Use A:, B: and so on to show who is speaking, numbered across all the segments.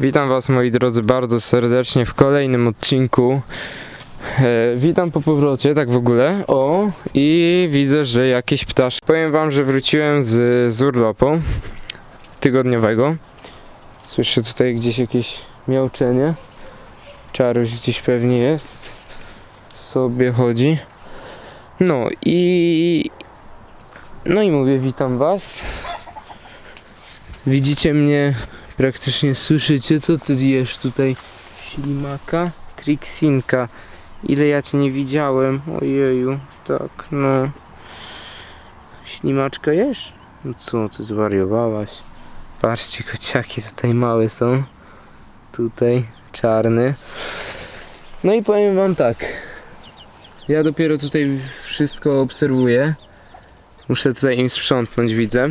A: Witam Was moi drodzy bardzo serdecznie w kolejnym odcinku. E, witam po powrocie, tak w ogóle. O, i widzę, że jakiś ptasz. Powiem Wam, że wróciłem z, z urlopu tygodniowego. Słyszę tutaj gdzieś jakieś miauczenie. Czaruś gdzieś pewnie jest. Sobie chodzi. No i. No i mówię, witam Was. Widzicie mnie praktycznie słyszycie, co ty jesz tutaj? Ślimaka? Trixinka. Ile ja cię nie widziałem? Ojeju, tak, no. Ślimaczka jesz? No co, ty zwariowałaś? Patrzcie, kociaki tutaj małe są. Tutaj, czarny. No i powiem wam tak. Ja dopiero tutaj wszystko obserwuję. Muszę tutaj im sprzątnąć, widzę.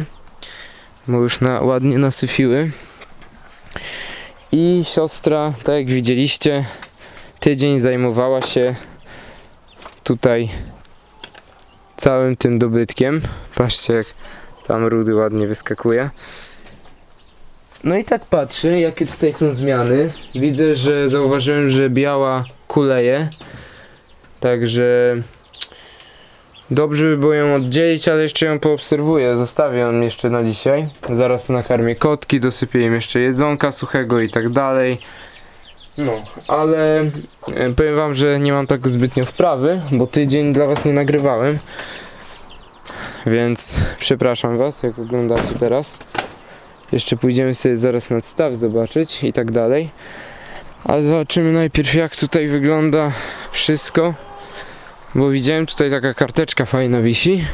A: Bo już na, ładnie nasyfiły. I siostra, tak jak widzieliście, tydzień zajmowała się tutaj całym tym dobytkiem. Patrzcie, jak tam rudy ładnie wyskakuje. No i tak patrzę, jakie tutaj są zmiany. Widzę, że zauważyłem, że biała kuleje. Także dobrze by było ją oddzielić, ale jeszcze ją poobserwuję. Zostawię ją jeszcze na dzisiaj. Zaraz nakarmię kotki, dosypię im jeszcze jedzonka suchego i tak dalej. No, ale e, powiem wam, że nie mam tak zbytnio wprawy, bo tydzień dla was nie nagrywałem. Więc przepraszam was, jak oglądacie teraz. Jeszcze pójdziemy sobie zaraz nad staw zobaczyć i tak dalej. Ale zobaczymy najpierw jak tutaj wygląda wszystko. Bo widziałem tutaj taka karteczka fajna wisi.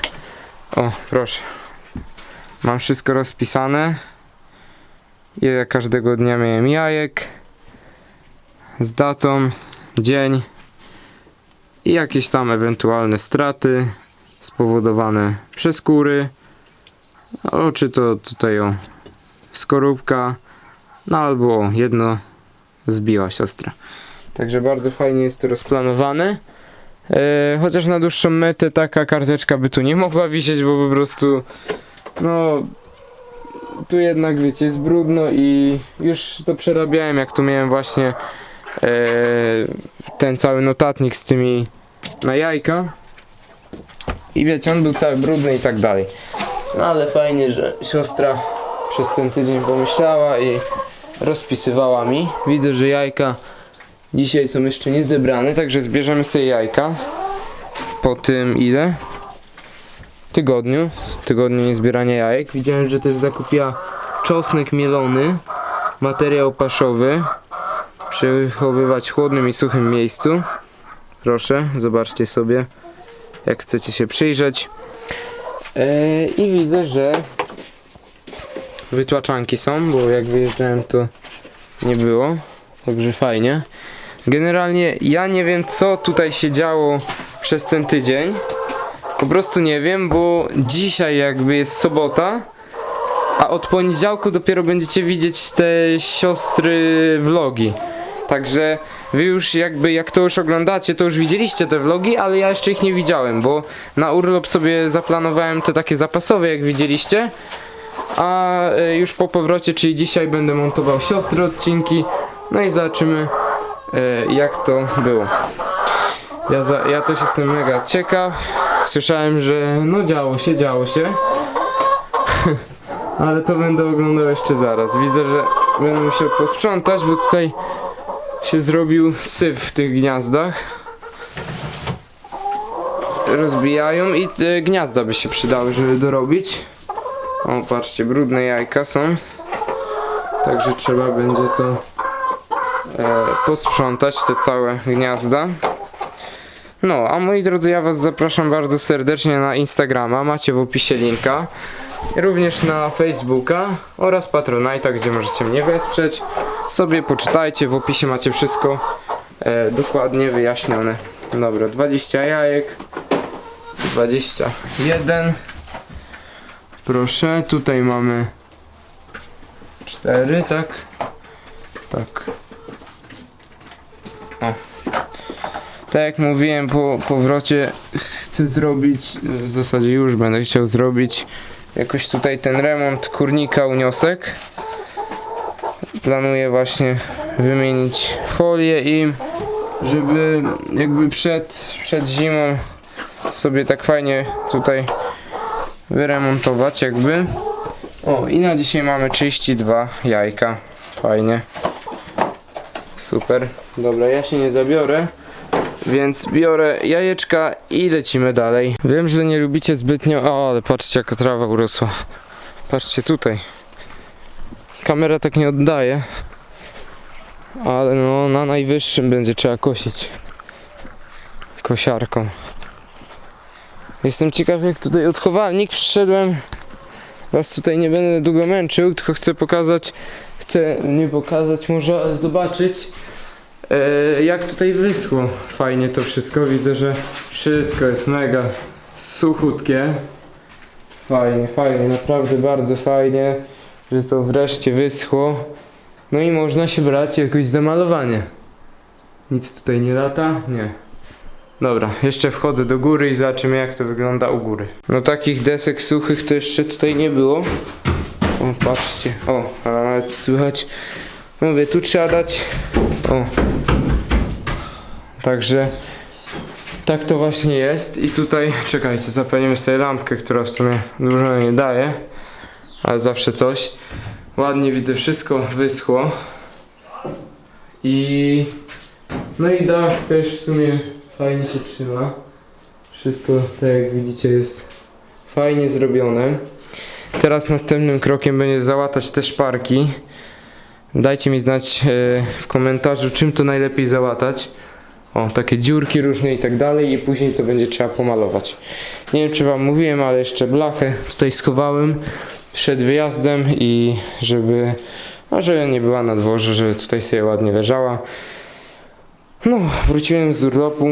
A: O, proszę. Mam wszystko rozpisane. Ile każdego dnia miałem jajek. Z datą, dzień. I jakieś tam ewentualne straty spowodowane przez kury. O, czy to tutaj o skorupka. No albo jedno zbiła siostra. Także bardzo fajnie jest to rozplanowane. E, chociaż na dłuższą metę taka karteczka by tu nie mogła wisieć, bo po prostu no tu jednak wiecie jest brudno i już to przerabiałem jak tu miałem właśnie e, ten cały notatnik z tymi na jajka. I wiecie on był cały brudny i tak dalej. No ale fajnie, że siostra przez ten tydzień pomyślała i rozpisywała mi. Widzę, że jajka Dzisiaj są jeszcze nie zebrane, także zbierzemy sobie jajka. Po tym ile? Tygodniu. Tygodniu niezbierania jajek. Widziałem, że też zakupiła czosnek mielony, materiał paszowy. Przechowywać w chłodnym i suchym miejscu. Proszę, zobaczcie sobie, jak chcecie się przyjrzeć. Eee, I widzę, że wytłaczanki są, bo jak wyjeżdżałem to nie było. Także fajnie. Generalnie ja nie wiem co tutaj się działo przez ten tydzień. Po prostu nie wiem, bo dzisiaj jakby jest sobota, a od poniedziałku dopiero będziecie widzieć te siostry vlogi. Także wy już jakby jak to już oglądacie, to już widzieliście te vlogi, ale ja jeszcze ich nie widziałem, bo na urlop sobie zaplanowałem te takie zapasowe, jak widzieliście. A e, już po powrocie, czyli dzisiaj będę montował siostry odcinki. No i zobaczymy jak to było. Ja, za, ja też jestem mega ciekaw. Słyszałem, że no działo się, działo się. Ale to będę oglądał jeszcze zaraz. Widzę, że będę musiał posprzątać, bo tutaj się zrobił syf w tych gniazdach. Rozbijają i te gniazda by się przydały, żeby dorobić. O, patrzcie, brudne jajka są. Także trzeba będzie to e, posprzątać te całe gniazda. No, a moi drodzy, ja was zapraszam bardzo serdecznie na Instagrama, macie w opisie linka. Również na Facebooka oraz Patronite'a, gdzie możecie mnie wesprzeć. Sobie poczytajcie, w opisie macie wszystko e, dokładnie wyjaśnione. Dobra, 20 jajek, 21. Proszę, tutaj mamy 4, tak? Tak. O. Tak jak mówiłem, po powrocie chcę zrobić, w zasadzie już będę chciał zrobić jakoś tutaj ten remont kurnika uniosek. planuję właśnie wymienić folię i żeby jakby przed, przed zimą sobie tak fajnie tutaj wyremontować jakby. O i na dzisiaj mamy 32 jajka. Fajnie. Super. Dobra, ja się nie zabiorę. Więc biorę jajeczka i lecimy dalej. Wiem, że nie lubicie zbytnio. O, ale patrzcie jaka trawa urosła. Patrzcie tutaj. Kamera tak nie oddaje. Ale no na najwyższym będzie trzeba kosić. Kosiarką. Jestem ciekaw jak tutaj odchowalnik przyszedłem. Was tutaj nie będę długo męczył, tylko chcę pokazać, chcę nie pokazać, może zobaczyć e, jak tutaj wyschło fajnie to wszystko. Widzę, że wszystko jest mega suchutkie. Fajnie, fajnie, naprawdę bardzo fajnie, że to wreszcie wyschło. No i można się brać jakoś za malowanie. Nic tutaj nie lata? Nie. Dobra, jeszcze wchodzę do góry i zobaczymy jak to wygląda u góry. No takich desek suchych to jeszcze tutaj nie było. O, patrzcie. O, a nawet słychać. Mówię, tu trzeba dać. O. Także tak to właśnie jest. I tutaj, czekajcie, zapalimy sobie lampkę, która w sumie dużo nie daje. Ale zawsze coś. Ładnie widzę, wszystko wyschło. I no i dach też w sumie fajnie się trzyma. Wszystko, tak jak widzicie, jest fajnie zrobione. Teraz następnym krokiem będzie załatać te szparki. Dajcie mi znać e, w komentarzu, czym to najlepiej załatać. O, takie dziurki różne i tak dalej i później to będzie trzeba pomalować. Nie wiem, czy wam mówiłem, ale jeszcze blachę tutaj schowałem przed wyjazdem i żeby, a że nie była na dworze, żeby tutaj sobie ładnie leżała. No, wróciłem z urlopu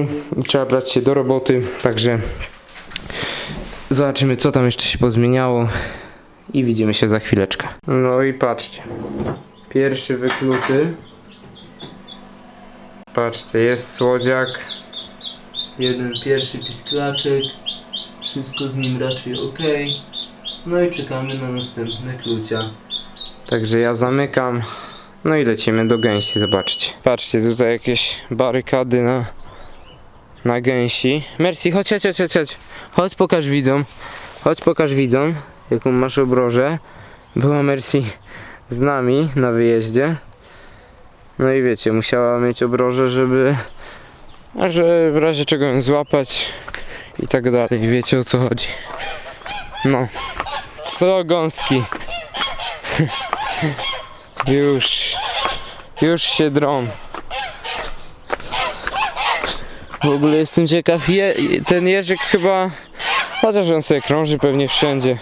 A: trzeba brać się do roboty, także zobaczymy co tam jeszcze się pozmieniało i widzimy się za chwileczkę. No i patrzcie, pierwszy wykluty. Patrzcie, jest słodziak, jeden pierwszy pisklaczek, wszystko z nim raczej ok. No i czekamy na następne klucia. Także ja zamykam. No i lecimy do gęsi, zobaczcie. Patrzcie, tutaj jakieś barykady na, na gęsi. Merci, chodź, chodź, chodź, chodź, chodź. Pokaż widzom. Chodź, pokaż widzom, jaką masz obrożę. Była Mercy z nami na wyjeździe. No i wiecie, musiała mieć obrożę, żeby... Że w razie czego ją złapać i tak dalej. Wiecie o co chodzi. No. Co gąski? Już. Już się drą. W ogóle jestem ciekaw. Je, ten jeżyk chyba. Chociaż on sobie krąży pewnie wszędzie.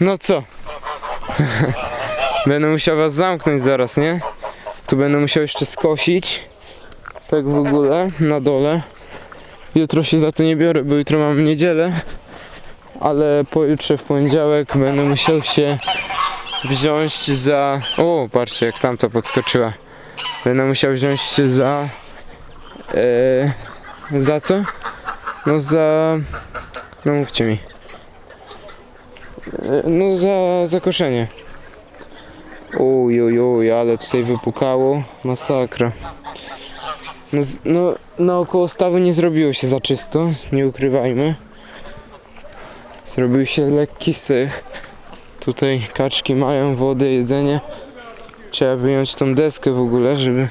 A: No co? Będę musiał was zamknąć zaraz, nie? Tu będę musiał jeszcze skosić. Tak w ogóle, na dole. Jutro się za to nie biorę, bo jutro mam niedzielę. Ale pojutrze w poniedziałek będę musiał się wziąć za... O, patrzcie jak tamta podskoczyła. Będę musiał wziąć się za... E, za co? No za... No mówcie mi. E, no za zakoszenie. Uj, uj, uj, ale tutaj wypukało. Masakra. No, no naokoło stawu nie zrobiło się za czysto, nie ukrywajmy. Zrobił się lekki sych. Tutaj kaczki mają wodę, jedzenie. Trzeba wyjąć tą deskę w ogóle, żeby...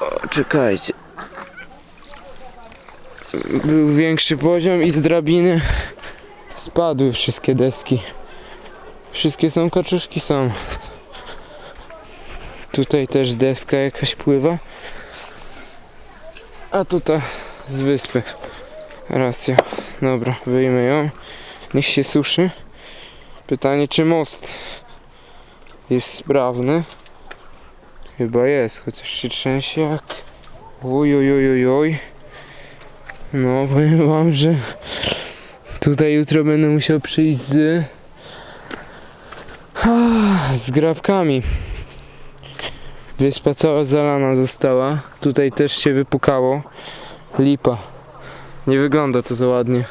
A: O, czekajcie. Był większy poziom i z drabiny spadły wszystkie deski. Wszystkie są kaczuszki są. Tutaj też deska jakaś pływa. A to ta z wyspy. Racja. Dobra, wyjmę ją. Niech się suszy. Pytanie, czy most jest sprawny? Chyba jest, chociaż się trzęsie jak... Oj, oj, oj, oj, oj. No, powiem wam, że tutaj jutro będę musiał przyjść z... Ah, z grabkami. Wyspa cała zalana została. Tutaj też się wypukało. Lipa. Nie wygląda to za ładnie.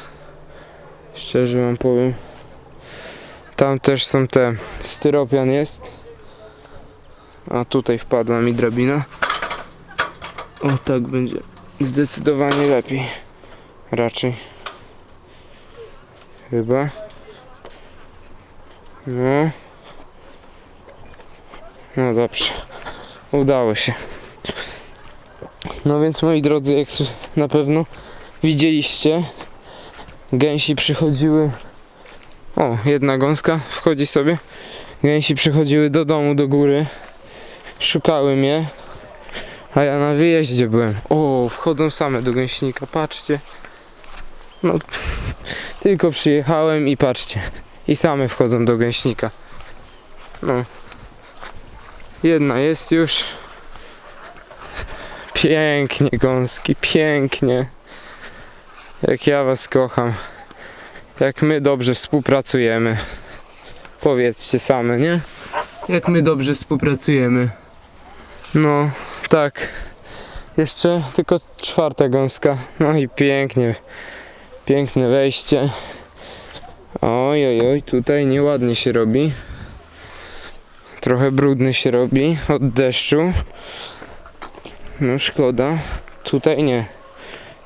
A: Szczerze wam powiem. Tam też są te, styropian jest. A tutaj wpadła mi drabina. O, tak będzie zdecydowanie lepiej. Raczej. Chyba. No. No dobrze. Udało się. No więc moi drodzy, jak na pewno widzieliście, gęsi przychodziły. O, jedna gąska wchodzi sobie. Gęsi przychodziły do domu, do góry. Szukały mnie. A ja na wyjeździe byłem. O, wchodzą same do gęśnika, patrzcie. No, tylko przyjechałem i patrzcie. I same wchodzą do gęśnika. No. Jedna jest już. Pięknie, gąski, pięknie. Jak ja was kocham. Jak my dobrze współpracujemy. Powiedzcie same, nie? Jak my dobrze współpracujemy. No, tak. Jeszcze tylko czwarta gąska. No i pięknie. Piękne wejście. Oj, oj, oj, tutaj nieładnie się robi. Trochę brudny się robi od deszczu. No szkoda. Tutaj nie.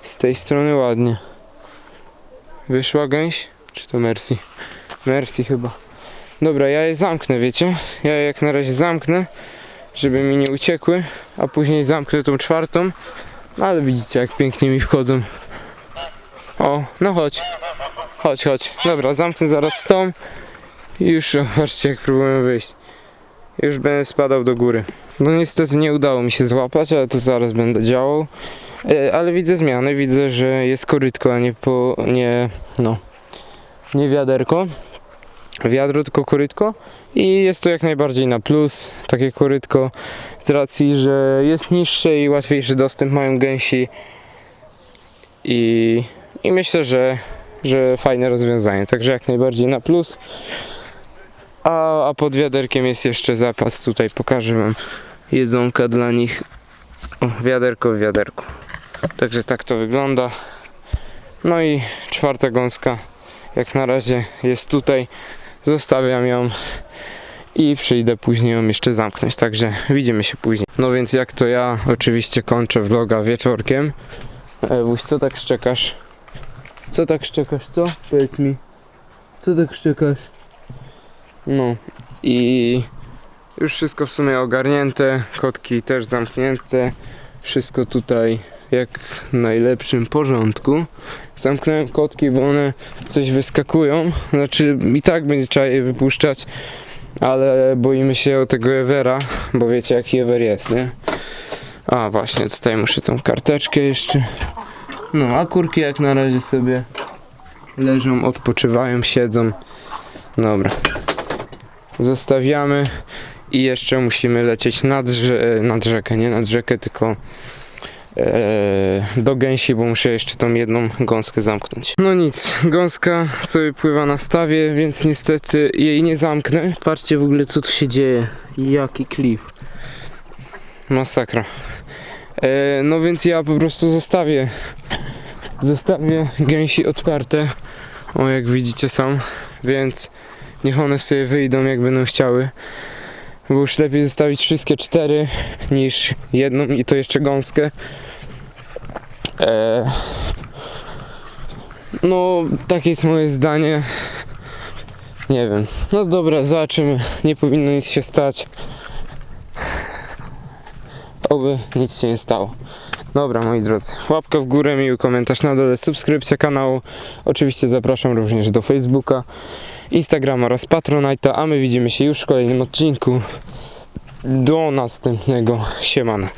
A: Z tej strony ładnie. Wyszła gęś? Czy to Mercy? Mercy chyba. Dobra, ja je zamknę, wiecie? Ja je jak na razie zamknę, żeby mi nie uciekły, a później zamknę tą czwartą. Ale widzicie, jak pięknie mi wchodzą. O, no chodź. Chodź, chodź. Dobra, zamknę zaraz tą. I już, o, patrzcie, jak próbuję wyjść. Już będę spadał do góry. No niestety nie udało mi się złapać, ale to zaraz będę działał. E, ale widzę zmiany, widzę, że jest korytko, a nie po, nie, no, nie wiaderko. Wiadro, tylko korytko. I jest to jak najbardziej na plus, takie korytko, z racji, że jest niższe i łatwiejszy dostęp mają gęsi. I, i myślę, że, że fajne rozwiązanie, także jak najbardziej na plus. A, a pod wiaderkiem jest jeszcze zapas, tutaj pokażę wam jedzonka dla nich. O, wiaderko w wiaderku. Także tak to wygląda. No i czwarta gąska, jak na razie jest tutaj. Zostawiam ją i przyjdę później ją jeszcze zamknąć. Także widzimy się później. No więc jak to ja oczywiście kończę vloga wieczorkiem. Ewuś, co tak szczekasz? Co tak szczekasz, co? Powiedz mi. Co tak szczekasz? No i już wszystko w sumie ogarnięte, kotki też zamknięte, wszystko tutaj jak w najlepszym porządku. Zamknąłem kotki, bo one coś wyskakują, znaczy i tak będzie trzeba je wypuszczać, ale boimy się o tego Evera, bo wiecie jaki Ever jest, nie? A właśnie, tutaj muszę tą karteczkę jeszcze. No, a kurki jak na razie sobie leżą, odpoczywają, siedzą. Dobra zostawiamy i jeszcze musimy lecieć nad, rze- nad rzekę, nie nad rzekę, tylko e, do gęsi, bo muszę jeszcze tą jedną gąskę zamknąć. No nic, gąska sobie pływa na stawie, więc niestety jej nie zamknę. Patrzcie w ogóle co tu się dzieje, jaki klif. Masakra. E, no więc ja po prostu zostawię zostawię gęsi otwarte, o jak widzicie są, więc Niech one sobie wyjdą jak będą chciały. Bo już lepiej zostawić wszystkie cztery niż jedną i to jeszcze gąskę. Eee, no, takie jest moje zdanie. Nie wiem. No dobra, zobaczymy. Nie powinno nic się stać. Oby nic się nie stało. Dobra, moi drodzy, łapka w górę, miły komentarz na dole, subskrypcja kanału. Oczywiście zapraszam również do Facebooka. Instagrama oraz Patronite'a, a my widzimy się już w kolejnym odcinku. Do następnego. Siemano.